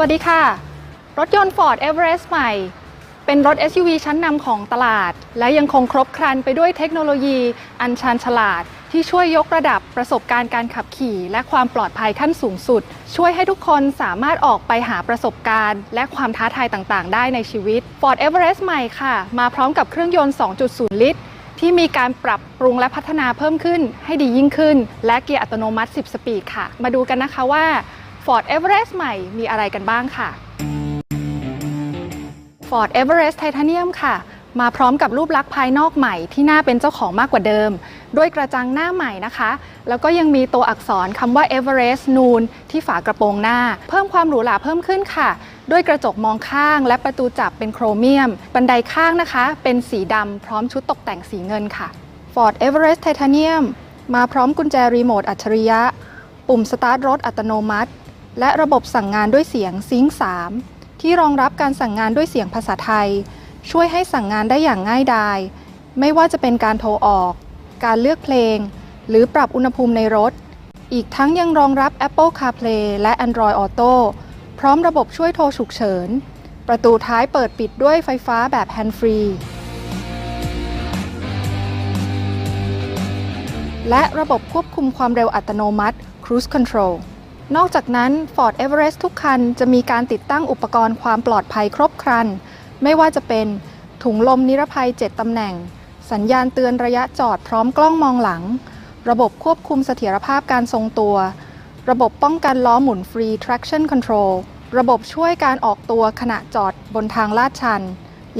วัสดีค่ะ รถยนต์ Ford Everest ใหม่ เป็นรถ SUV ชั้นนำของตลาด และยังคงครบครันไปด้วยเทคโนโลยีอันชาญฉลาด ที่ช่วยยกระดับประสบการณ์การขับขี่ และความปลอดภัยขั้นสูงสุด ช่วยให้ทุกคนสามารถออกไปหาประสบการณ์ และความท้าทายต่างๆ ได้ในชีวิต Ford Everest ใหม่ค่ะ มาพร้อมกับเครื่องยนต์ 2.0 ลิตรที่มีการปรับปรุงและพัฒนาเพิ่มขึ้นให้ดียิ่งขึ้น และเกียร์อัตโนมัติ 10 สปีดค่ะ มาดูกันนะคะว่า Ford Everest ใหม่มีอะไรกันบ้างค่ะ Ford Everest Titanium ค่ะ มาพร้อมกับรูปลักษณ์ภายนอกใหม่ที่น่าเป็นเจ้าของมากกว่าเดิม ด้วยกระจังหน้าใหม่นะคะ แล้วก็ยังมีตัวอักษรคำว่า Everest นูนที่ฝากระโปรงหน้า เพิ่มความหรูหราเพิ่มขึ้นค่ะ ด้วยกระจกมองข้างและประตูจับเป็นโครเมียม บันไดข้างนะคะ เป็นสีดำพร้อมชุดตกแต่งสีเงินค่ะ Ford Everest Titanium มาพร้อมกุญแจรีโมทอัจฉริยะ ปุ่มสตาร์ทรถอัตโนมัติ และระบบสั่งงานด้วยเสียงซิงค์3ที่รองรับการสั่งงานด้วยเสียงภาษาไทย ช่วยให้สั่งงานได้อย่างง่ายดาย ไม่ว่าจะเป็นการโทรออก การเลือกเพลง หรือปรับอุณหภูมิในรถ อีกทั้งยังรองรับ Apple CarPlay และ Android Auto พร้อมระบบช่วยโทรฉุกเฉิน ประตูท้ายเปิดปิดด้วยไฟฟ้าแบบ Hand Free และระบบควบคุมความเร็วอัตโนมัติ Cruise Control นอกจากนั้น Ford Everest ทุกคันจะมีการติดตั้งอุปกรณ์ความปลอดภัยครบครัน ไม่ว่าจะเป็นถุงลมนิรภัย 7 ตำแหน่ง สัญญาณเตือนระยะจอดพร้อมกล้องมองหลัง ระบบควบคุมเสถียรภาพการทรงตัว ระบบป้องกันล้อหมุนฟรี traction control ระบบช่วยการออกตัวขณะจอดบนทางลาดชัน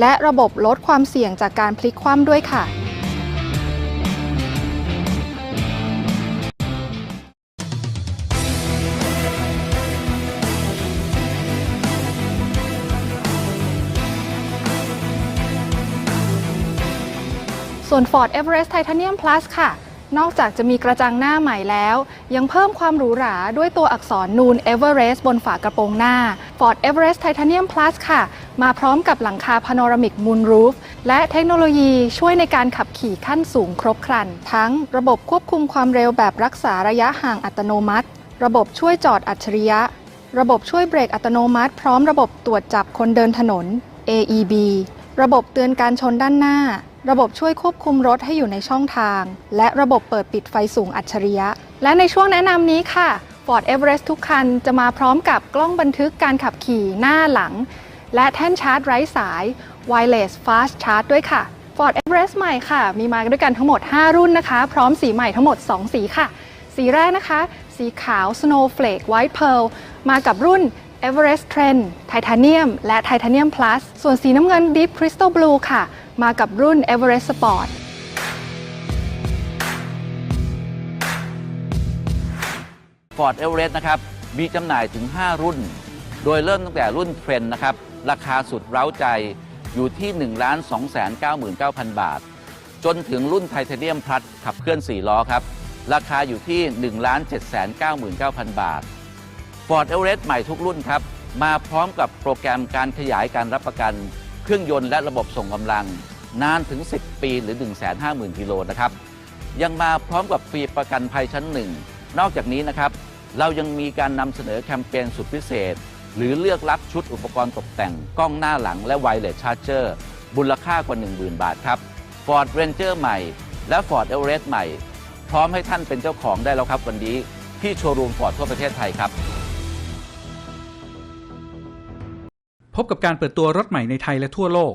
และระบบลดความเสี่ยงจากการพลิกคว่ำด้วยค่ะ ส่วน Ford Everest Titanium Plus ค่ะ นอกจากจะมีกระจังหน้าใหม่แล้ว ยังเพิ่มความหรูหราด้วยตัวอักษรนูน Everest บนฝากระโปรงหน้า Ford Everest Titanium Plus ค่ะ มาพร้อมกับหลังคา Panoramic Moonroof และเทคโนโลยีช่วยในการขับขี่ขั้นสูงครบครัน ทั้งระบบควบคุมความเร็วแบบรักษาระยะห่างอัตโนมัติ ระบบช่วยจอดอัจฉริยะ ระบบช่วยเบรกอัตโนมัติ พร้อมระบบตรวจจับคนเดินถนน AEB ระบบเตือนการชนด้านหน้า ระบบช่วยควบคุมรถให้อยู่ในช่องทาง และระบบเปิดปิดไฟสูงอัจฉริยะ และในช่วงแนะนำนี้ค่ะ Ford Everest ทุกคันจะมาพร้อมกับกล้องบันทึกการขับขี่หน้าหลัง และแท่นชาร์จไร้สาย Wireless Fast Charge ด้วยค่ะ Ford Everest ใหม่ค่ะ มีมาด้วยกันทั้งหมด 5 รุ่นนะคะ พร้อมสีใหม่ทั้งหมด 2 สีค่ะ สีแรกนะคะ สีขาว Snowflake White Pearl มากับรุ่น Everest Trend Titanium และ Titanium Plus ส่วนสีน้ำเงิน Deep Crystal Blue ค่ะ มากับรุ่น Everest Sport Ford Everest นะครับ มีจำหน่ายถึง 5 รุ่น โดยเริ่มตั้งแต่รุ่นเทรนด์นะครับ ราคาสุดเร้าใจอยู่ที่ 1 2 9 9 0 0 0 บาท จนถึงรุ่นไทเทเนียมพลัสขับเคลื่อน 4 ล้อครับ ราคาอยู่ที่ 1 7 9 9 0 0 0 บาท Ford Everest ใหม่ทุกรุ่นครับ มาพร้อมกับโปรแกรมการขยายการรับประกัน เครื่องยนต์และระบบส่งกำลัง นานถึง 10 ปีหรือ 150,000กิโลนะครับ ยังมาพร้อมกับฟรีประกันภัยชั้นหนึ่งนอกจากนี้นะครับ เรายังมีการนำเสนอแคมเปญสุดพิเศษ หรือเลือกรับชุดอุปกรณ์ตกแต่ง กล้องหน้าหลังและไวเลสชาร์เจอร์มูลค่ากว่า 10,000 บาทครับ Ford Ranger ใหม่ และ Ford Everest ใหม่ พร้อมให้ท่านเป็นเจ้าของได้แล้วครับวันนี้ ที่โชว์รูมฟอร์ดทั่วประเทศไทยครับ พบกับการเปิดตัวรถใหม่ในไทยและทั่วโลก